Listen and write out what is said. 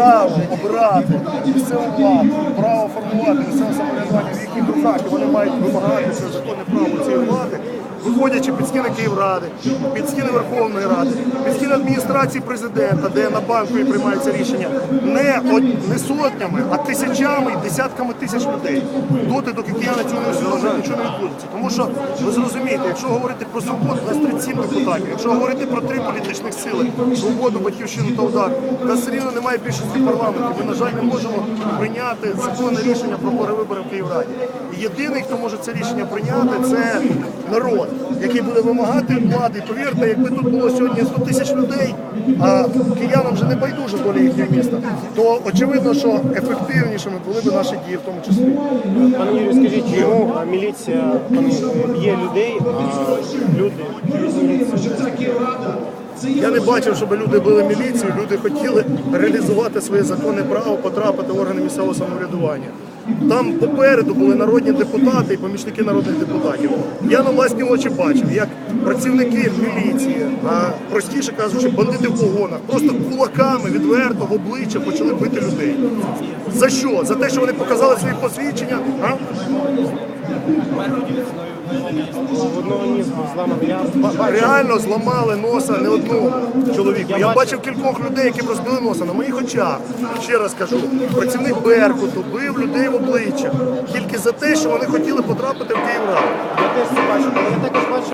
право обирати місцеву владу, право формувати місцеве самоврядування в яких руках, вони мають вимагати це законне право цієї влади, виходячи під стіни Київради, під стіни Верховної Ради, під стіни адміністрації президента, де на банку і приймаються рішення, не, не сотнями, а тисячами десятками тисяч людей. Доти, доки кияни цього не усвідомлюють, нічого не відбудеться. Тому що ви зрозумієте, якщо говорити про свободу, у нас 37 депутатів, якщо говорити про три політичних сили, свободу, батьківщину та удар, та все рівно немає більшості в парламенті. Ми, на жаль, не можемо прийняти законне рішення про перевибори в Київраді. І єдиний, хто може це рішення прийняти, це народ, який буде вимагати влади. Повірте, якби тут було сьогодні 100 тисяч людей, а киянам вже не байдуже доля їхнього міста, то очевидно, що ефективнішими були б наші дії в тому числі. Пане Юрію, скажіть, чому міліція б'є людей, а люди Я не бачив, щоб люди били міліцію, люди хотіли реалізувати своє законне право потрапити в органи місцевого самоврядування. Там попереду були народні депутати і помічники народних депутатів. Я на власні очі бачив, як працівники міліції, а простіше кажучи, бандити в погонах, просто кулаками відверто в обличчя почали бити людей. За що? За те, що вони показали свої посвідчення? А? Реально зламали носа не одну чоловіку. Я, бачив кількох людей, які розбили носа на моїх очах. Ще раз кажу, працівник Беркуту бив людей в обличчя тільки за те, що вони хотіли потрапити в Київраду. я теж це але я також бачу.